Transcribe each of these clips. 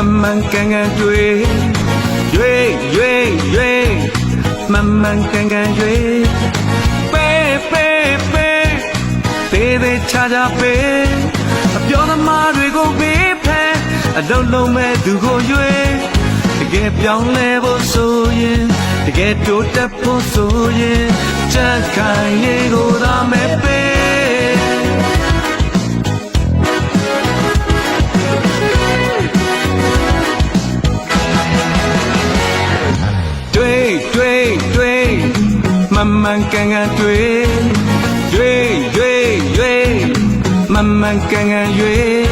န်မှန်ကန်ကန်တွေ့တွေ့တွေ့တွေ့မှန်မှန်ကန်ကန်တွေ့ပေးပေးပေးသေးသေးချာချာပေးအပြောသမားတွေကိုပေးဖဲအလုံးလုံးမဲ့သူကိုရွေးတကယ်ပြောင်းလဲဖို့ဆိုရင်တကယ်တိုးတက်ဖို့ဆိုရင်ချက်ခိုင်ရေးကိုသာမဲ့ပေး မန်မှန်ကန်ကန်တွေ့တွေ့တွေ့တွေ့မန်မှန်ကန်ကန်တွေ့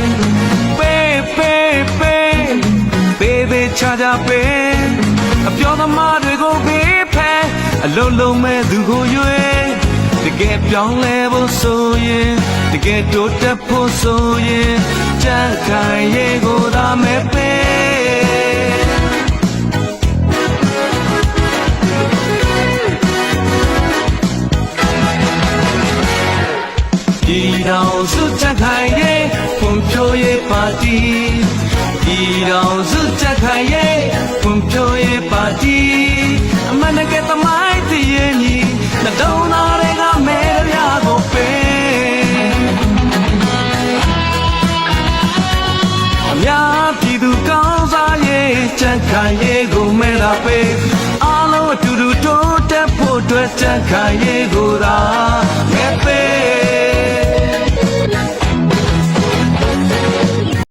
ပေးပေးပေးပေးပေးချာချာပေးအပြောသမားတွေကိုပေးဖဲအလုံးလုံးမဲ့သူကိုရွေးတကယ်ပြောင်းလဲဖို့ဆိုရင်တကယ်တိုးတက်ဖို့ဆိုရင်ကြံ့ခိုင်ရေးကို ဒီတော်စုချက်ခိုင်ရဲ့ဖွံ့ဖြိုးရေးပါတီဒီတော်စုချက်ခိုင်ရဲ့ဖွံ့ဖြိုးရေးပါတီအမနကသမိုင်းတည်ရင်ညီနှလုံးသားတွေကမဲရကိုပေးအများပြည်သူကောင်းစားရေးချက်ခိုင်ရေးကိုမဲလာပေးအားလုံးအတူတူတိုးတက်ဖို့အတွက်ချက်ခိုင်ရေးကိုသာ